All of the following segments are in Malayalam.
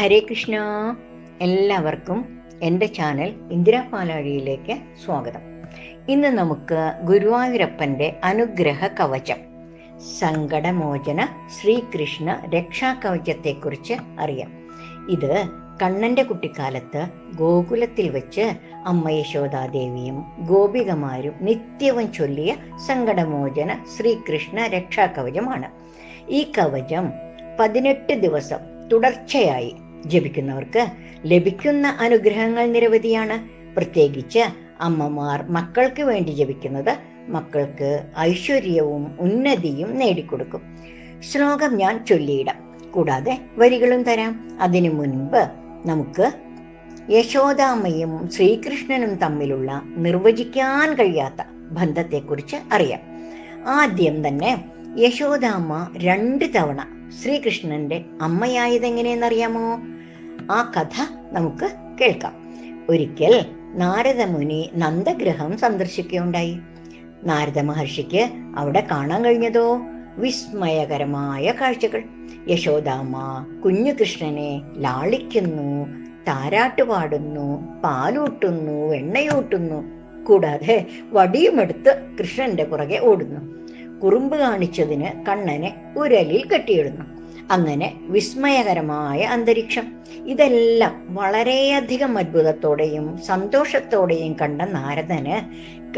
ഹരേ കൃഷ്ണ. എല്ലാവർക്കും എന്റെ ചാനൽ ഇന്ദിരാ പാലാഴിയിലേക്ക് സ്വാഗതം. ഇന്ന് നമുക്ക് ഗുരുവായൂരപ്പന്റെ അനുഗ്രഹ കവചം സങ്കടമോചന ശ്രീകൃഷ്ണ രക്ഷാകവചത്തെക്കുറിച്ച് അറിയാം. ഇത് കണ്ണന്റെ കുട്ടിക്കാലത്ത് ഗോകുലത്തിൽ വെച്ച് അമ്മ യശോദാദേവിയും ഗോപികമാരും നിത്യവും ചൊല്ലിയ സങ്കടമോചന ശ്രീകൃഷ്ണ രക്ഷാകവചമാണ്. ഈ കവചം പതിനെട്ട് ദിവസം തുടർച്ചയായി ജപിക്കുന്നവർക്ക് ലഭിക്കുന്ന അനുഗ്രഹങ്ങൾ നിരവധിയാണ്. പ്രത്യേകിച്ച് അമ്മമാർ മക്കൾക്ക് വേണ്ടി ജപിക്കുന്നത് മക്കൾക്ക് ഐശ്വര്യവും ഉന്നതിയും നേടിക്കൊടുക്കും. ശ്ലോകം ഞാൻ ചൊല്ലിയിടാം. കൂടാതെ വരികളും തരാം. അതിനു മുൻപ് നമുക്ക് യശോദാമ്മയും ശ്രീകൃഷ്ണനും തമ്മിലുള്ള നിർവചിക്കാൻ കഴിയാത്ത ബന്ധത്തെക്കുറിച്ച് അറിയാം. ആദ്യം തന്നെ യശോദാമ്മ രണ്ട് തവണ ശ്രീകൃഷ്ണന്റെ അമ്മയായതെങ്ങനെയെന്നറിയാമോ? ആ കഥ നമുക്ക് കേൾക്കാം. ഒരിക്കൽ നാരദമുനി നന്ദഗ്രഹം സന്ദർശിക്കുകയുണ്ടായി. നാരദ മഹർഷിക്ക് അവിടെ കാണാൻ കഴിഞ്ഞതോ? വിസ്മയകരമായ കാഴ്ചകൾ. യശോദാമ്മ കുഞ്ഞു കൃഷ്ണനെ ലാളിക്കുന്നു താരാട്ട് പാടുന്നു പാലൂട്ടുന്നു എണ്ണയൂട്ടുന്നു. കൂടാതെ വടിയുമെടുത്ത് കൃഷ്ണന്റെ പുറകെ ഓടുന്നു. കുറുമ്പ് കാണിച്ചതിന് കണ്ണനെ ഉരലിൽ കെട്ടിയിടുന്നു. അങ്ങനെ വിസ്മയകരമായ അന്തരീക്ഷം. ഇതെല്ലാം വളരെയധികം അത്ഭുതത്തോടെയും സന്തോഷത്തോടെയും കണ്ട നാരദന്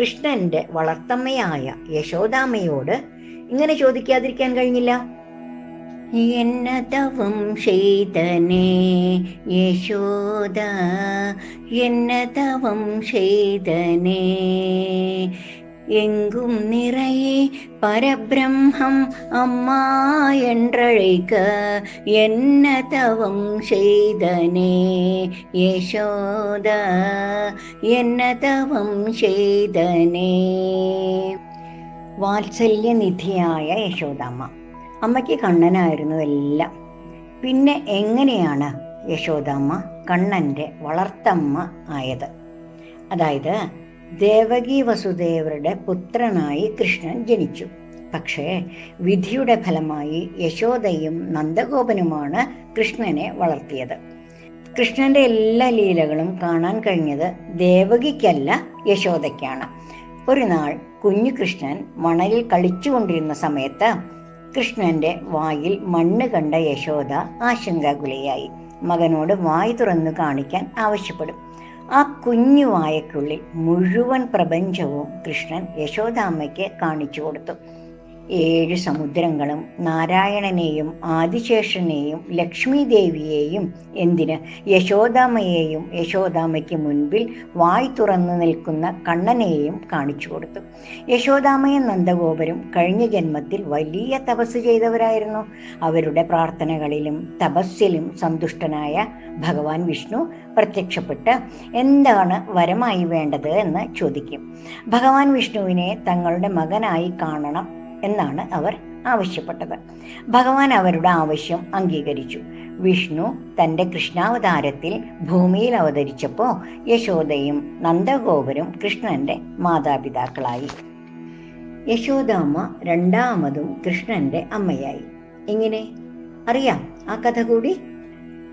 കൃഷ്ണന്റെ വളർത്തമ്മയായ യശോദാമ്മയോട് ഇങ്ങനെ ചോദിക്കാതിരിക്കാൻ കഴിഞ്ഞില്ല. എന്നതവം ചെയ്തനേ യശോദ എന്നതവം ചെയ്തനേ എങ്കും നിറയെ പരബ്രഹ്മം അമ്മ என்றழைக்க എന്നതവം தவம் செய்தனே എന്നതവം என்ன വാത്സല്യ നിധിയായ വാത്സല്യനിധിയായ യശോദാമ്മ. അമ്മയ്ക്ക് കണ്ണനായിരുന്നതെല്ലാം പിന്നെ എങ്ങനെയാണ് യശോദാമ്മ കണ്ണന്റെ വളർത്തമ്മ ആയത്? അതായത് ദേവകി വസുദേവരുടെ പുത്രനായി കൃഷ്ണൻ ജനിച്ചു. പക്ഷേ വിധിയുടെ ഫലമായി യശോദയും നന്ദഗോപനുമാണ് കൃഷ്ണനെ വളർത്തിയത്. കൃഷ്ണന്റെ എല്ലാ ലീലകളും കാണാൻ കഴിഞ്ഞത് ദേവകിക്കല്ല യശോദയ്ക്കാണ്. ഒരു നാൾ കുഞ്ഞു കൃഷ്ണൻ മണലിൽ കളിച്ചുകൊണ്ടിരുന്ന സമയത്ത് കൃഷ്ണന്റെ വായിൽ മണ്ണ് കണ്ട യശോദ ആശങ്കാകുലയായി. മകനോട് വായി തുറന്നു കാണിക്കാൻ ആവശ്യപ്പെടും. ആ കുഞ്ഞു വായക്കുള്ളിൽ മുഴുവൻ പ്രപഞ്ചവും കൃഷ്ണൻ യശോദാമ്മയ്ക്ക് കാണിച്ചു കൊടുത്തു. ഏഴ് സമുദ്രങ്ങളും നാരായണനെയും ആദിശേഷനെയും ലക്ഷ്മി ദേവിയെയും എന്തിന്? യശോദാമയെയും യശോദാമയ്ക്ക് മുൻപിൽ വായ് തുറന്നു നിൽക്കുന്ന കണ്ണനെയും കാണിച്ചു കൊടുത്തു. യശോദാമയും നന്ദഗോപരും കഴിഞ്ഞ ജന്മത്തിൽ വലിയ തപസ് ചെയ്തവരായിരുന്നു. അവരുടെ പ്രാർത്ഥനകളിലും തപസ്സിലും സന്തുഷ്ടനായ ഭഗവാൻ വിഷ്ണു പ്രത്യക്ഷപ്പെട്ട് എന്താണ് വരമായി വേണ്ടത് എന്ന് ചോദിക്കും. ഭഗവാൻ വിഷ്ണുവിനെ തങ്ങളുടെ മകനായി കാണണം എന്നാണ് അവർ ആവശ്യപ്പെട്ടത്. ഭഗവാൻ അവരുടെ ആവശ്യം അംഗീകരിച്ചു. വിഷ്ണു തന്റെ കൃഷ്ണാവതാരത്തിൽ ഭൂമിയിൽ അവതരിച്ചപ്പോൾ യശോദയും നന്ദഗോപരും കൃഷ്ണന്റെ മാതാപിതാക്കളായി. യശോദാമ്മ രണ്ടാമതും കൃഷ്ണന്റെ അമ്മയായി. ഇങ്ങനെ അറിയാം. ആ കഥ കൂടി?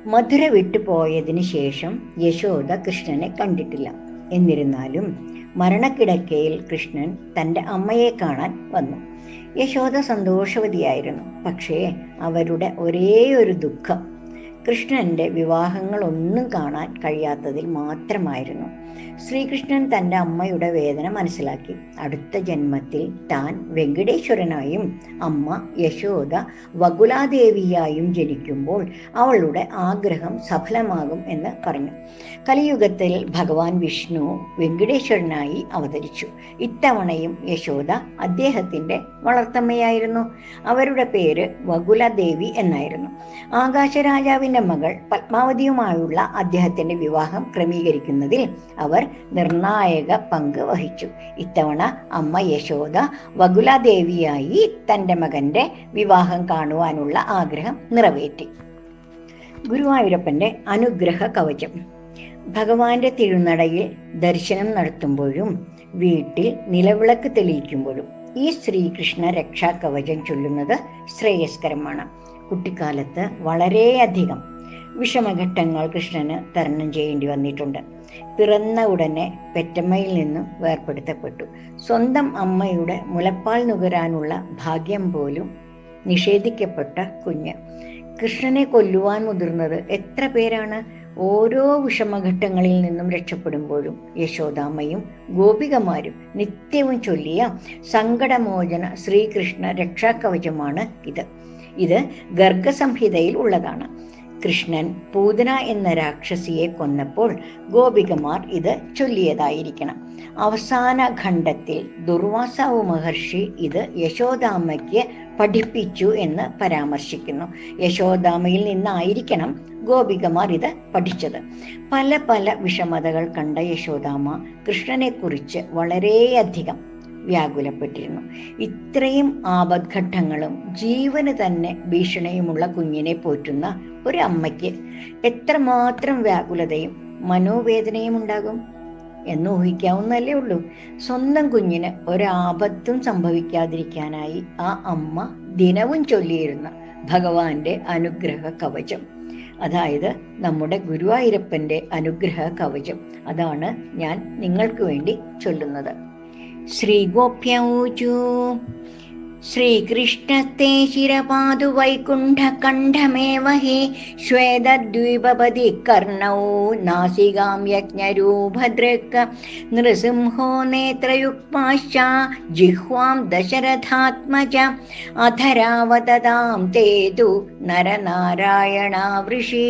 മധുര വിട്ടുപോയതിനു ശേഷം യശോദ കൃഷ്ണനെ കണ്ടിട്ടില്ല. എന്നിരുന്നാലും മരണക്കിടക്കയിൽ കൃഷ്ണൻ തന്റെ അമ്മയെ കാണാൻ വന്നു. യശോദ സന്തോഷവതിയായിരുന്നു. പക്ഷേ അവരുടെ ഒരേ ഒരു ദുഃഖം കൃഷ്ണന്റെ വിവാഹങ്ങളൊന്നും കാണാൻ കഴിയാത്തതിൽ മാത്രമായിരുന്നു. ശ്രീകൃഷ്ണൻ തന്റെ അമ്മയുടെ വേദന മനസ്സിലാക്കി. അടുത്ത ജന്മത്തിൽ താൻ വെങ്കടേശ്വരനായും അമ്മ യശോദ വകുലാദേവിയായും ജനിക്കുമ്പോൾ അവളുടെ ആഗ്രഹം സഫലമാകും എന്ന് പറഞ്ഞു. കലിയുഗത്തിൽ ഭഗവാൻ വിഷ്ണു വെങ്കടേശ്വരനായി അവതരിച്ചു. ഇത്തവണയും യശോദ അദ്ദേഹത്തിന്റെ വളർത്തമ്മയായിരുന്നു. അവരുടെ പേര് വകുലദേവി എന്നായിരുന്നു. ആകാശരാജാവിന്റെ മകൾ പത്മാവതിയുമായുള്ള അദ്ദേഹത്തിന്റെ വിവാഹം ക്രമീകരിക്കുന്നതിൽ അവർ നിർണായക പങ്ക് വഹിച്ചു. ഇത്തവണ അമ്മ യശോദ വകുലാദേവിയായി തന്റെ മകന്റെ വിവാഹം കാണുവാനുള്ള ആഗ്രഹം നിറവേറ്റി. ഗുരുവായൂരപ്പന്റെ അനുഗ്രഹ കവചം. ഭഗവാന്റെ തിരുനടയിൽ ദർശനം നടത്തുമ്പോഴും വീട്ടിൽ നിലവിളക്ക് തെളിയിക്കുമ്പോഴും ഈ ശ്രീകൃഷ്ണ രക്ഷാ കവചം ചൊല്ലുന്നത് ശ്രേയസ്കരമാണ്. കുട്ടിക്കാലത്ത് വളരെയധികം വിഷമഘട്ടങ്ങൾ കൃഷ്ണന് തരണം ചെയ്യേണ്ടി വന്നിട്ടുണ്ട്. പിറന്ന ഉടനെ പെറ്റമ്മയിൽ നിന്നും വേർപ്പെടുത്തപ്പെട്ടു. സ്വന്തം അമ്മയുടെ മുലപ്പാൽ നുകരാനുള്ള ഭാഗ്യം പോലും നിഷേധിക്കപ്പെട്ട കുഞ്ഞ്. കൃഷ്ണനെ കൊല്ലുവാൻ മുതിർന്നത് എത്ര പേരാണ്? ഓരോ വിഷമഘട്ടങ്ങളിൽ നിന്നും രക്ഷപ്പെടുമ്പോഴും യശോദാമ്മയും ഗോപികമാരും നിത്യവും ചൊല്ലിയ സങ്കടമോചന ശ്രീകൃഷ്ണ രക്ഷാകവചമാണ് ഇത്. ഇത് ഗർഗസംഹിതയിൽ ഉള്ളതാണ്. കൃഷ്ണൻ പൂതന എന്ന രാക്ഷസിയെ കൊന്നപ്പോൾ ഗോപികമാർ ഇത് ചൊല്ലിയതായിരിക്കണം. അവസാന ഖണ്ഡത്തിൽ ദുർവാസാവ് മഹർഷി ഇത് യശോദാമ്മയ്ക്ക് പഠിപ്പിച്ചു എന്ന് പരാമർശിക്കുന്നു. യശോദാമയിൽ നിന്നായിരിക്കണം ഗോപികമാർ ഇത് പഠിച്ചത്. പല പല വിഷമതകൾ കണ്ട യശോദാമ്മ കൃഷ്ണനെക്കുറിച്ച് വളരെയധികം വ്യാകുലപ്പെട്ടിരുന്നു. ഇത്രയും ആപദ്ഘട്ടങ്ങളും ജീവന് തന്നെ ഭീഷണിയുമുള്ള കുഞ്ഞിനെ പോറ്റുന്ന ഒരു അമ്മയ്ക്ക് എത്രമാത്രം വ്യാകുലതയും മനോവേദനയും ഉണ്ടാകും? എന്ന് ഊഹിക്കാവുന്നല്ലേ ഉള്ളൂ. സ്വന്തം കുഞ്ഞിന് ഒരാപത്തും സംഭവിക്കാതിരിക്കാനായി ആ അമ്മ ദിനവും ചൊല്ലിയിരുന്ന ഭഗവാന്റെ അനുഗ്രഹ കവചം. അതായത് നമ്മുടെ ഗുരുവായൂരപ്പന്റെ അനുഗ്രഹ കവചം. അതാണ് ഞാൻ നിങ്ങൾക്ക് വേണ്ടി ചൊല്ലുന്നത്. श्रीगोप्यौचु श्रीकृष्णस्ते शिरपादु वैकुण्ठकण्ठमेव हि श्वेतद्वीपपदि कर्णौ नासिकां यज्ञरूपदृक् नृसिंहो नेत्रयुक्पाश्चा जिह्वां दशरथात्मज अधरावदतां ते तु नरनारायणावृषी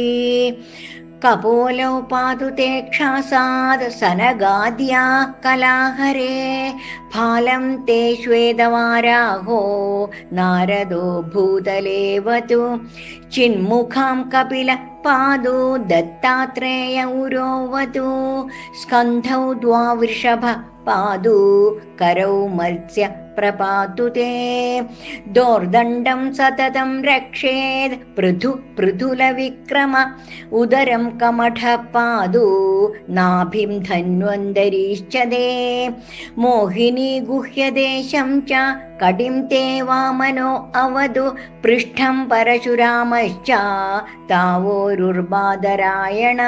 कपोलौ पातु ते क्षासाद् सनगाद्या कलाहरे फालं ते श्वेदवाराहो नारदो भूतलेवतु। चिन्मुखां कपिल पादो दत्तात्रेय उरोवतु। स्कन्धौ द्वावृषभ पादु करौ मत्स्य दोर्दण्डं सततं रक्षेत् पृथु पृथुलविक्रम उदरं कमठपादु। नाभिं धन्वन्तरीश्च ते। मोहिनी गुह्यदेशं च कटिं ते वामनो अवधु पृष्ठं परशुरामश्च तावोरुर्बादरायण।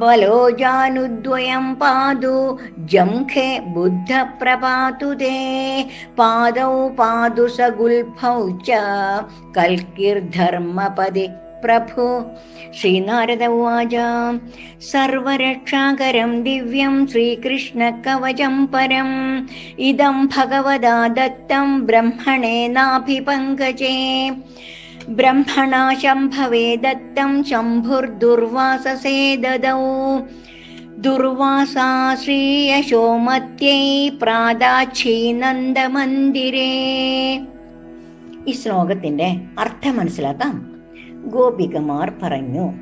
बलोजानुद्वयं पादु जङ्घे बुद्धप्रपातु ते पादौ पादु सगुल्फौ च कल्किर्धर्मपदे प्रभो श्रीनारद उवाच सर्वरक्षाकरं दिव्यं श्रीकृष्णकवचं परम् इदं भगवदा दत्तं ब्रह्मणेनाभिपङ्कजे ब्रह्मणा शम्भवे दत्तं शम्भुर्दुर्वाससे ददौ दुर्वासा श्रीयशोमत्यै प्रादाच्छीनन्दमन्दिरे ഈ ശ്ലോകത്തിന്റെ അർത്ഥം മനസ്സിലാക്കാം ഗോപികമാർ പറഞ്ഞു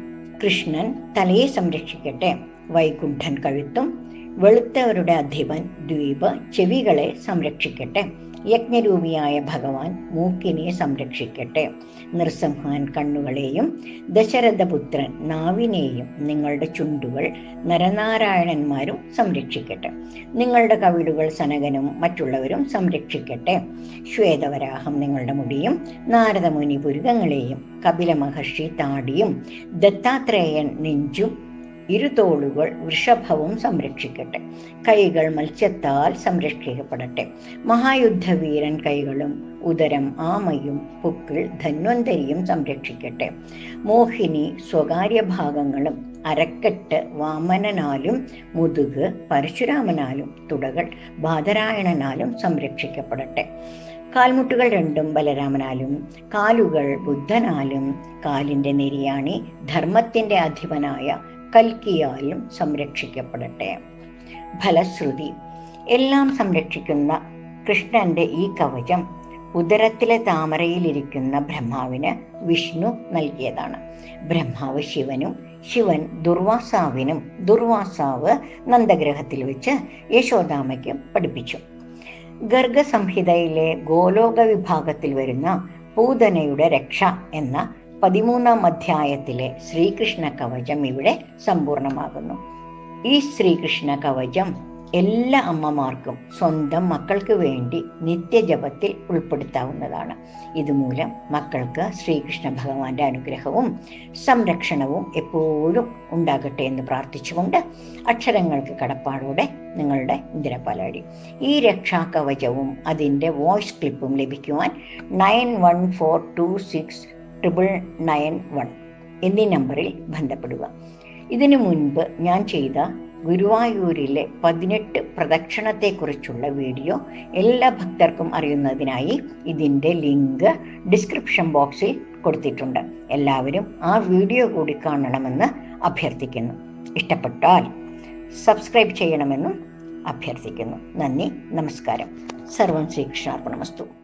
കൃഷ്ണൻ തലയെ സംരക്ഷിക്കട്ടെ. വൈകുണ്ഠൻ കഴുത്തും വെളുത്തവരുടെ അധിപൻ ദ്വീപ് ചെവികളെ സംരക്ഷിക്കട്ടെ. യജ്ഞരൂപിയായ ഭഗവാൻ മൂക്കിനെ സംരക്ഷിക്കട്ടെ. നൃസിംഹാൻ കണ്ണുകളെയും ദശരഥപുത്രൻ നാവിനെയും നിങ്ങളുടെ ചുണ്ടുകൾ നരനാരായണന്മാരും സംരക്ഷിക്കട്ടെ. നിങ്ങളുടെ കവിടുകൾ സനകനും മറ്റുള്ളവരും സംരക്ഷിക്കട്ടെ. ശ്വേതവരാഹം നിങ്ങളുടെ മുടിയും നാരദമുനി പുരുകങ്ങളെയും കപില മഹർഷി താടിയും ദത്താത്രേയൻ നെഞ്ചും ഇരുതോളുകൾ വൃഷഭവും സംരക്ഷിക്കട്ടെ. കൈകൾ മത്സ്യത്താൽ സംരക്ഷിക്കപ്പെടട്ടെ. മഹായുദ്ധവീരൻ കൈകളും ഉദരം ആമയും പുക്കിൾ ധന്വന്തരിയും സംരക്ഷിക്കട്ടെ. മോഹിനി സ്വകാര്യ ഭാഗങ്ങളും അരക്കെട്ട് വാമനനാലും മുതുക് പരശുരാമനാലും തുടകൾ ബാധരായണനാലും സംരക്ഷിക്കപ്പെടട്ടെ. കാൽമുട്ടുകൾ രണ്ടും ബലരാമനാലും കാലുകൾ ബുദ്ധനാലും കാലിന്റെ നെരിയാണി ധർമ്മത്തിന്റെ അധിപനായ കൽക്കിയാലും സംരക്ഷിക്കപ്പെടട്ടെ. ഫലശ്രുതി എല്ലാം സംരക്ഷിക്കുന്ന കൃഷ്ണന്റെ ഈ കവചം ഉദരത്തിലെ താമരയിലിരിക്കുന്ന ബ്രഹ്മാവിന് വിഷ്ണു നൽകിയതാണ്. ബ്രഹ്മാവ് ശിവനും ശിവൻ ദുർവാസാവിനും ദുർവാസാവ് നന്ദഗ്രഹത്തിൽ വെച്ച് യശോദാമയ്ക്ക് പഠിപ്പിച്ചു. ഗർഗസംഹിതയിലെ ഗോലോക വിഭാഗത്തിൽ വരുന്ന പൂതനയുടെ രക്ഷ എന്ന പതിമൂന്നാം അധ്യായത്തിലെ ശ്രീകൃഷ്ണ കവചം ഇവിടെ സമ്പൂർണമാകുന്നു. ഈ ശ്രീകൃഷ്ണ കവചം എല്ലാ അമ്മമാർക്കും സ്വന്തം മക്കൾക്ക് വേണ്ടി നിത്യജപത്തിൽ ഉൾപ്പെടുത്താവുന്നതാണ്. ഇതുമൂലം മക്കൾക്ക് ശ്രീകൃഷ്ണ ഭഗവാന്റെ അനുഗ്രഹവും സംരക്ഷണവും എപ്പോഴും ഉണ്ടാകട്ടെ എന്ന് പ്രാർത്ഥിച്ചുകൊണ്ട് അക്ഷരങ്ങൾക്ക് കടപ്പാടോടെ നിങ്ങളുടെ ഇന്ദിരപാലാടി ഈ രക്ഷാകവചവും അതിന്റെ വോയിസ് ക്ലിപ്പും ലഭിക്കുവാൻ nine one four two six triple nine one എന്നീ നമ്പറിൽ ബന്ധപ്പെടുക. ഇതിനു മുൻപ് ഞാൻ ചെയ്ത ഗുരുവായൂരിലെ പതിനെട്ട് പ്രദക്ഷിണത്തെക്കുറിച്ചുള്ള വീഡിയോ എല്ലാ ഭക്തർക്കും അറിയുന്നതിനായി ഇതിന്റെ ലിങ്ക് ഡിസ്ക്രിപ്ഷൻ ബോക്സിൽ കൊടുത്തിട്ടുണ്ട്. എല്ലാവരും ആ വീഡിയോ കൂടി കാണണമെന്ന് അഭ്യർത്ഥിക്കുന്നു. ഇഷ്ടപ്പെട്ടാൽ സബ്സ്ക്രൈബ് ചെയ്യണമെന്നും അഭ്യർത്ഥിക്കുന്നു. നന്ദി നമസ്കാരം. സർവം ശ്രീകൃഷ്ണാർപ്പണമസ്തു.